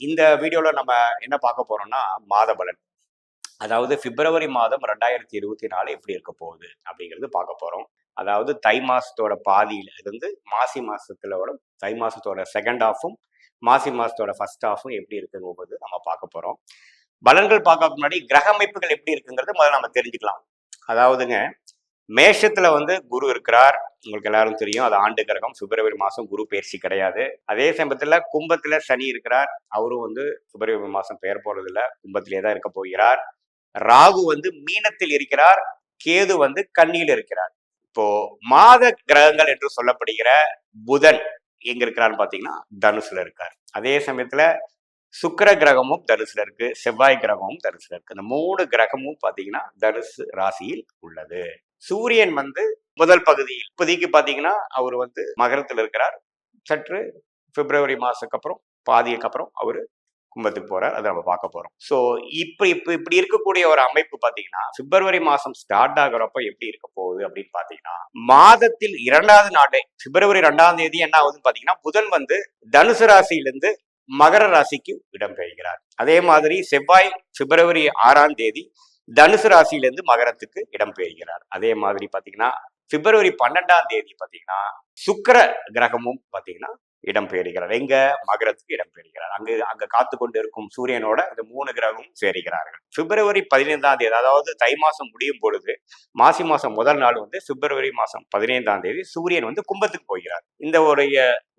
இந்த வீடியோவில் நம்ம என்ன பார்க்க போகிறோம்னா மாத பலன் அதாவது பிப்ரவரி மாதம் ரெண்டாயிரத்தி இருபத்தி நாலு எப்படி இருக்க போகுது அப்படிங்கிறது பார்க்க போகிறோம் அதாவது தை மாசத்தோட பாதியில இருந்து மாசி மாதத்துல தை மாசத்தோட செகண்ட் ஹாஃபும் மாசி மாசத்தோட ஃபர்ஸ்ட் ஹாஃபும் எப்படி இருக்குங்கும்போது நம்ம பார்க்க போறோம். பலன்கள் பார்க்க முன்னாடி கிரக அமைப்புகள் எப்படி இருக்குங்கிறது முதல்ல நம்ம தெரிஞ்சுக்கலாம். அதாவதுங்க மேஷத்துல வந்து குரு இருக்கிறார் உங்களுக்கு எல்லாரும் தெரியும். அது ஆண்டு கிரகம். பிப்ரவரி மாதம் குரு பயிற்சி கிடையாது. அதே சமயத்தில் கும்பத்தில் சனி இருக்கிறார். அவரும் வந்து பிப்ரவரி மாதம் பெயர் போகிறதில்ல கும்பத்திலே தான் இருக்க போகிறார். ராகு வந்து மீனத்தில் இருக்கிறார். கேது வந்து கண்ணியில் இருக்கிறார். இப்போ மாத கிரகங்கள் என்று சொல்லப்படுகிற புதன் எங்க இருக்கிறான்னு பார்த்தீங்கன்னா தனுசுல இருக்கார். அதே சமயத்துல சுக்கிர கிரகமும் தனுசுல இருக்கு. செவ்வாய் கிரகமும் தனுசுல இருக்கு. இந்த மூணு கிரகமும் பார்த்தீங்கன்னா தனுசு ராசியில் உள்ளது. சூரியன் வந்து முதல் பகுதியில் இப்போதைக்கு பார்த்தீங்கன்னா அவர் வந்து மகரத்தில் இருக்கிறார். சற்று பிப்ரவரி மாதத்துக்கு அப்புறம் பாதிக்கு அப்புறம் அவர் கும்பத்துக்கு போறார். அதை நம்ம பார்க்க போறோம். ஸோ இப்படி இப்போ இப்படி இருக்கக்கூடிய ஒரு அமைப்பு பார்த்தீங்கன்னா பிப்ரவரி மாசம் ஸ்டார்ட் ஆகுறப்ப எப்படி இருக்க போகுது அப்படின்னு பார்த்தீங்கன்னா மாதத்தில் இரண்டாவது நாளே பிப்ரவரி ரெண்டாம் தேதி என்ன ஆகுதுன்னு பார்த்தீங்கன்னா புதன் வந்து தனுசு ராசியிலிருந்து மகர ராசிக்கு இடம்பெயர்கிறார் அதே மாதிரி செவ்வாய் பிப்ரவரி ஆறாம் தேதி தனுசு ராசியிலிருந்து மகரத்துக்கு இடம்பெயர்கிறார் அதே மாதிரி பார்த்தீங்கன்னா பிப்ரவரி பன்னெண்டாம் தேதி பார்த்தீங்கன்னா சுக்கர கிரகமும் பார்த்தீங்கன்னா இடம்பெயர்கிறார். எங்க? மகரத்துக்கு இடம்பெயர்கிறார். அங்கு அங்க காத்து கொண்டு இருக்கும் சூரியனோட இந்த மூணு கிரகமும் சேருகிறார்கள். பிப்ரவரி பதினைந்தாம் தேதி அதாவது தை மாசம் முடியும் பொழுது மாசி மாசம் முதல் நாள் வந்து பிப்ரவரி மாசம் பதினைந்தாம் தேதி சூரியன் வந்து கும்பத்துக்கு போகிறார். இந்த ஒரு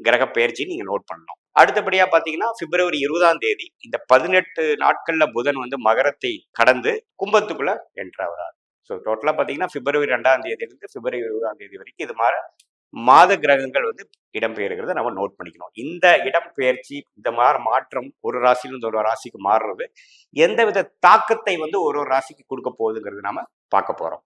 கிரக பயிற்சி நீங்க நோட் பண்ணணும். அடுத்தபடியா பாத்தீங்கன்னா பிப்ரவரி இருபதாம் தேதி இந்த பதினெட்டு நாட்கள்ல புதன் வந்து மகரத்தை கடந்து கும்பத்துக்குள்ள என்ட்ராகிறார் ஸோ டோட்டலா பாத்தீங்கன்னா பிப்ரவரி ரெண்டாம் தேதியிலிருந்து பிப்ரவரி இருபதாம் தேதி வரைக்கும் இது மாதிரி மாத கிரகங்கள் வந்து இடம்பெயர்கிறத நம்ம நோட் பண்ணிக்கணும். இந்த இடம்பெயர்ச்சி இந்த மாதிரி மாற்றம் ஒரு ராசியிலிருந்து ஒரு ராசிக்கு மாறுறது எந்தவித தாக்கத்தை வந்து ஒரு ஒரு ராசிக்கு கொடுக்க போகுதுங்கிறது நாம பார்க்க போறோம்.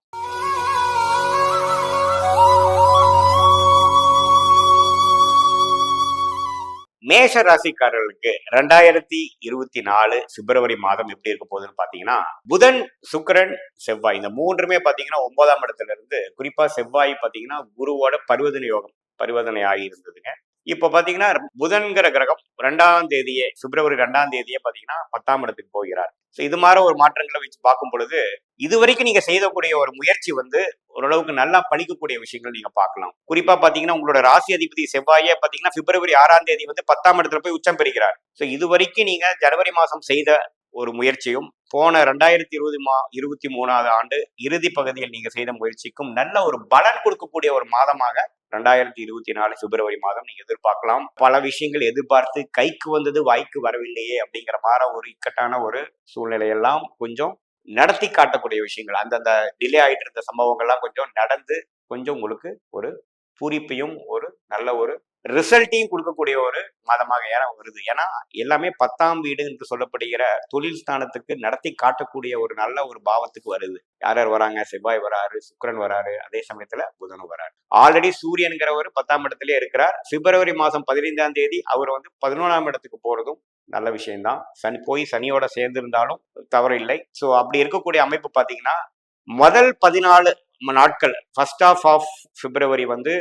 மேஷ ராசிக்காரர்களுக்கு ரெண்டாயிரத்தி இருபத்தி நாலு பிப்ரவரி மாதம் எப்படி இருக்க போகுதுன்னு பாத்தீங்கன்னா புதன் சுக்கிரன் செவ்வாய். இந்த மூன்றுமே பாத்தீங்கன்னா ஒன்பதாம் இடத்துல இருந்து குறிப்பா செவ்வாய் பாத்தீங்கன்னா குருவோட பரிவர்த்தனை யோகம் பரிவர்த்தனை ஆகி இருந்ததுங்க. இப்போ பார்த்தீங்கன்னா புதன்கிற கிரகம் ரெண்டாம் தேதியே பிப்ரவரி ரெண்டாம் தேதியே பார்த்தீங்கன்னா பத்தாம் இடத்துக்கு போகிறார். ஸோ இது மாதிரி ஒரு மாற்றங்களை வச்சு பார்க்கும் பொழுது இது வரைக்கும் நீங்கள் செய்தக்கூடிய ஒரு முயற்சி வந்து ஓரளவுக்கு நல்லா பழிக்கக்கூடிய விஷயங்கள் நீங்கள் பார்க்கலாம். குறிப்பாக பார்த்தீங்கன்னா உங்களோட ராசி அதிபதி செவ்வாயே பார்த்தீங்கன்னா பிப்ரவரி ஆறாம் தேதி வந்து பத்தாம் இடத்துல போய் உச்சம் பெறுகிறார். ஸோ இது வரைக்கும் நீங்கள் ஜனவரி மாதம் செய்த ஒரு முயற்சியும் போன ரெண்டாயிரத்தி இருபது மா இருபத்தி மூணாவது ஆண்டு இறுதி பகுதியில் நீங்க செய்த முயற்சிக்கும் நல்ல ஒரு பலன் கொடுக்கக்கூடிய ஒரு மாதமாக ரெண்டாயிரத்தி இருபத்தி நாலு பிப்ரவரி மாதம் நீங்க எதிர்பார்க்கலாம். பல விஷயங்கள் எதிர்பார்த்து கைக்கு வந்தது வாய்க்கு வரவில்லையே அப்படிங்கிற மாதிரி ஒரு இக்கட்டான ஒரு சூழ்நிலையெல்லாம் கொஞ்சம் நடத்தி காட்டக்கூடிய விஷயங்கள். அந்தந்த டிலே ஆயிட்டு இருந்த சம்பவங்கள்லாம் கொஞ்சம் நடந்து கொஞ்சம் உங்களுக்கு ஒரு பூரிப்பையும் ஒரு நல்ல ஒரு ரிசல்ட்டையும் கொடுக்கக்கூடிய ஒரு மாதமாக ஏற வருது. ஏன்னா எல்லாமே பத்தாம் வீடு என்று சொல்லப்படுகிற தொழில் ஸ்தானத்துக்கு நடத்தி காட்டக்கூடிய ஒரு நல்ல ஒரு பாவத்துக்கு வருது. யார் யார் வராங்க? செவ்வாய் வராரு சுக்கரன் வராரு அதே சமயத்துல புதனும் வராரு. ஆல்ரெடி சூரியன்கிறவர் பத்தாம் இடத்துல இருக்கிறார். பிப்ரவரி மாசம் பதினைந்தாம் தேதி அவர் வந்து பதினொன்றாம் இடத்துக்கு போறதும் நல்ல விஷயம்தான். சனி போய் சனியோட சேர்ந்து இருந்தாலும் இல்லை ஸோ அப்படி இருக்கக்கூடிய அமைப்பு பார்த்தீங்கன்னா முதல் பதினாலு நாட்கள் ஃபர்ஸ்ட் ஆஃப் ஆஃப் பிப்ரவரி வந்து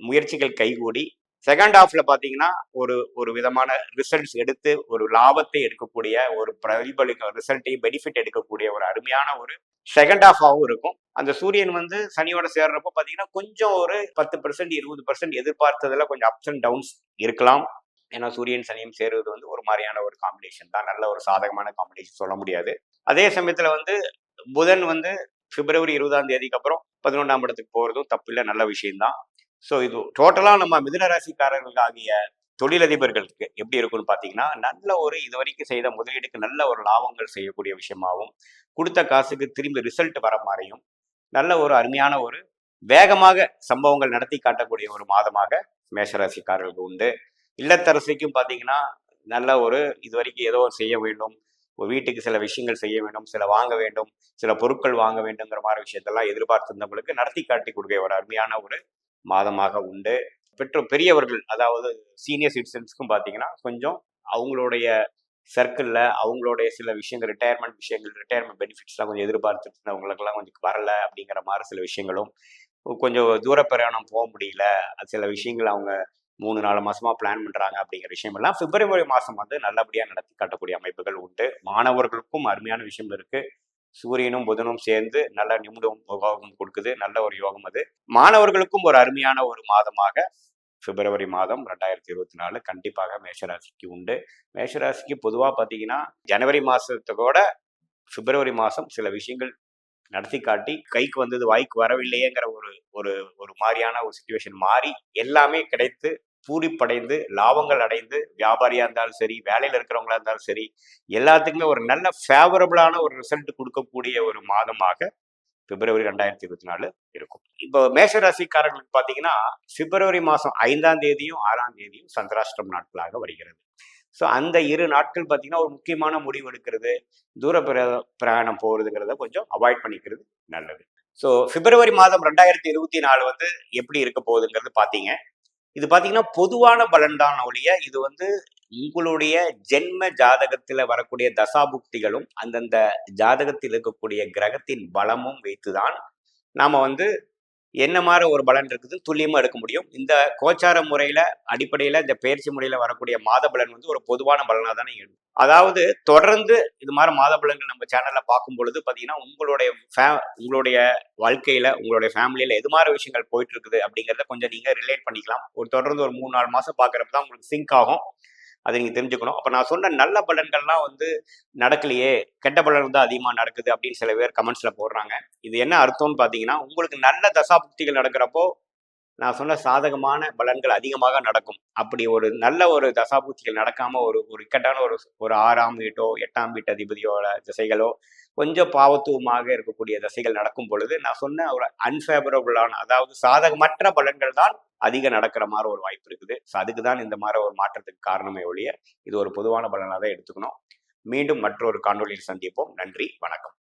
முயற்சிகள் கைகூடி செகண்ட் ஹாஃப்ல பாத்தீங்கன்னா ஒரு ஒரு விதமான ரிசல்ட்ஸ் எடுத்து ஒரு லாபத்தை எடுக்கக்கூடிய ஒரு பிரதிபலிக்க ரிசல்ட்டை பெனிஃபிட் எடுக்கக்கூடிய ஒரு அருமையான ஒரு செகண்ட் ஹாஃபாகவும் இருக்கும். அந்த சூரியன் வந்து சனியோட சேர்றப்போ பாத்தீங்கன்னா கொஞ்சம் ஒரு பத்து பர்சன்ட் இருபது பர்சன்ட் எதிர்பார்த்ததுல கொஞ்சம் அப்ஸ் அண்ட் டவுன்ஸ் இருக்கலாம். ஏன்னா சூரியன் சனியும் சேருவது வந்து ஒரு மாதிரியான ஒரு காம்பினேஷன் தான். நல்ல ஒரு சாதகமான காம்பினேஷன் சொல்ல முடியாது. அதே சமயத்துல வந்து புதன் வந்து பிப்ரவரி இருபதாம் தேதிக்கு அப்புறம் பதினொன்றாம் இடத்துக்கு போகிறதும் தப்பில்லை. நல்ல விஷயம்தான். ஸோ இது டோட்டலாக நம்ம மிதுன ஆகிய தொழிலதிபர்களுக்கு எப்படி இருக்கும்னு பார்த்தீங்கன்னா நல்ல ஒரு இது வரைக்கும் செய்த முதலீடுக்கு நல்ல ஒரு லாபங்கள் செய்யக்கூடிய விஷயமாகவும் கொடுத்த காசுக்கு திரும்பி ரிசல்ட் வர மாதிரியும் நல்ல ஒரு அருமையான ஒரு வேகமாக சம்பவங்கள் நடத்தி காட்டக்கூடிய ஒரு மாதமாக மேஷராசிக்காரர்களுக்கு உண்டு. இல்லத்தரசிக்கும் பார்த்தீங்கன்னா நல்ல ஒரு இது வரைக்கும் ஏதோ செய்ய வேண்டும். வீட்டுக்கு சில விஷயங்கள் செய்ய வேண்டும். சில வாங்க வேண்டும். சில பொருட்கள் வாங்க வேண்டுங்கிற மாதிரி விஷயத்தெல்லாம் எதிர்பார்த்திருந்தவங்களுக்கு நடத்தி காட்டி கொடுக்க ஒரு அருமையான ஒரு மாதமாக உண்டு. பெற்ற பெரியவர்கள் அதாவது சீனியர் சிட்டிசன்ஸ்க்கும் பார்த்தீங்கன்னா கொஞ்சம் அவங்களுடைய சர்க்கிளில் அவங்களுடைய சில விஷயங்கள் ரிட்டையர்மெண்ட் விஷயங்கள் ரிட்டையர்மெண்ட் பெனிஃபிட்ஸ்லாம் கொஞ்சம் எதிர்பார்த்துட்டு இருந்தவங்களுக்கெல்லாம் கொஞ்சம் வரல அப்படிங்கிற மாதிரி சில விஷயங்களும் கொஞ்சம் தூர பிரயாணம் போக முடியல. சில விஷயங்கள் அவங்க மூணு நாலு மாசமா பிளான் பண்றாங்க அப்படிங்கிற விஷயம் எல்லாம் பிப்ரவரி மாசம் வந்து நல்லபடியா நடத்தி காட்டக்கூடிய அமைப்புகள் உண்டு. மாணவர்களுக்கும் அருமையான விஷயம் இருக்கு. சூரியனும் புதனும் சேர்ந்து நல்ல நிமிடம் யோகம் கொடுக்குது. நல்ல ஒரு யோகம் அது. மாணவர்களுக்கும் ஒரு அருமையான ஒரு மாதமாக பிப்ரவரி மாதம் ரெண்டாயிரத்தி இருபத்தி நாலு கண்டிப்பாக மேஷராசிக்கு உண்டு. மேஷராசிக்கு பொதுவாக பார்த்தீங்கன்னா ஜனவரி மாதத்தோட பிப்ரவரி மாதம் சில விஷயங்கள் நடத்தி காட்டி கைக்கு வந்தது வாய்க்கு வரவில்லையேங்கிற ஒரு ஒரு ஒரு மாதிரியான ஒரு சுச்சுவேஷன் மாறி எல்லாமே கிடைத்து பூரிப்படைந்து லாபங்கள் அடைந்து வியாபாரியா இருந்தாலும் சரி வேலையில இருக்கிறவங்களா இருந்தாலும் சரி எல்லாத்துக்குமே ஒரு நல்ல ஃபேவரபிளான ஒரு ரிசல்ட் கொடுக்கக்கூடிய ஒரு மாதமாக பிப்ரவரி ரெண்டாயிரத்தி இருபத்தி நாலு இருக்கும். இப்போ மேஷராசிக்காரர்களுக்கு பார்த்தீங்கன்னா பிப்ரவரி மாதம் ஐந்தாம் தேதியும் ஆறாம் தேதியும் சந்திராஷ்டிரம் நாட்களாக வருகிறது. ஸோ அந்த இரு நாட்கள் பார்த்தீங்கன்னா ஒரு முக்கியமான முடிவு எடுக்கிறது தூர பிர பிரயாணம் போகிறதுங்கிறத கொஞ்சம் அவாய்ட் பண்ணிக்கிறது நல்லது. ஸோ பிப்ரவரி மாதம் ரெண்டாயிரத்தி இருபத்தி நாலு வந்து எப்படி இருக்க போகுதுங்கிறது பார்த்தீங்க. இது பார்த்தீங்கன்னா பொதுவான பலன் தான் ஒழிய இது வந்து உங்களுடைய ஜென்ம ஜாதகத்துல வரக்கூடிய தசாபுக்திகளும் அந்தந்த ஜாதகத்தில் இருக்கக்கூடிய கிரகத்தின் பலமும் வைத்துதான் நாம வந்து என்ன மாதிரி ஒரு பலன் இருக்குது? துல்லியமாக எடுக்க முடியும். இந்த கோச்சார முறையில் அடிப்படையில் இந்த பயிற்சி முறையில் வரக்கூடிய மாத பலன் வந்து ஒரு பொதுவான பலனாக தானே இருக்கும் அதாவது தொடர்ந்து இது மாதிரி மாத பலன்கள் நம்ம சேனலில் பார்க்கும் பொழுது பார்த்தீங்கன்னா உங்களுடைய ஃபே உங்களுடைய வாழ்க்கையில் உங்களுடைய ஃபேமிலியில் எது மாதிரி விஷயங்கள் போயிட்டு இருக்குது அப்படிங்கிறத கொஞ்சம் நீங்கள் ரிலேட் பண்ணிக்கலாம். ஒரு தொடர்ந்து ஒரு மூணு நாலு மாதம் பார்க்குறப்ப தான் உங்களுக்கு சிங்க் ஆகும். அதை நீங்கள் தெரிஞ்சுக்கணும். அப்போ நான் சொன்ன நல்ல பலன்கள்லாம் வந்து நடக்கலையே கெட்ட பலன் தான் அதிகமாக நடக்குது அப்படின்னு சில பேர் கமெண்ட்ஸில் போடுறாங்க. இது என்ன அர்த்தம்னு பார்த்தீங்கன்னா உங்களுக்கு நல்ல தசாபுக்திகள் நடக்கிறப்போ நான் சொன்ன சாதகமான பலன்கள் அதிகமாக நடக்கும். அப்படி ஒரு நல்ல ஒரு தசாபுக்திகள் நடக்காம ஒரு ஒரு இக்கட்டான ஒரு ஒரு ஆறாம் வீட்டோ எட்டாம் வீட்டு அதிபதியோட திசைகளோ கொஞ்சம் பாவத்துவமாக இருக்கக்கூடிய தசைகள் நடக்கும் பொழுது நான் சொன்ன ஒரு அன்ஃபேவரபுளான அதாவது சாதகமற்ற பலன்கள் தான் அதிகம் நடக்கிற மாதிரி ஒரு வாய்ப்பு இருக்குது. ஸோ அதுக்கு தான் இந்த மாதிரி ஒரு மாற்றத்துக்கு காரணமே ஒழிய இது ஒரு பொதுவான பலனாக தான் எடுத்துக்கணும். மீண்டும் மற்றொரு காணொலியில் சந்திப்போம். நன்றி வணக்கம்.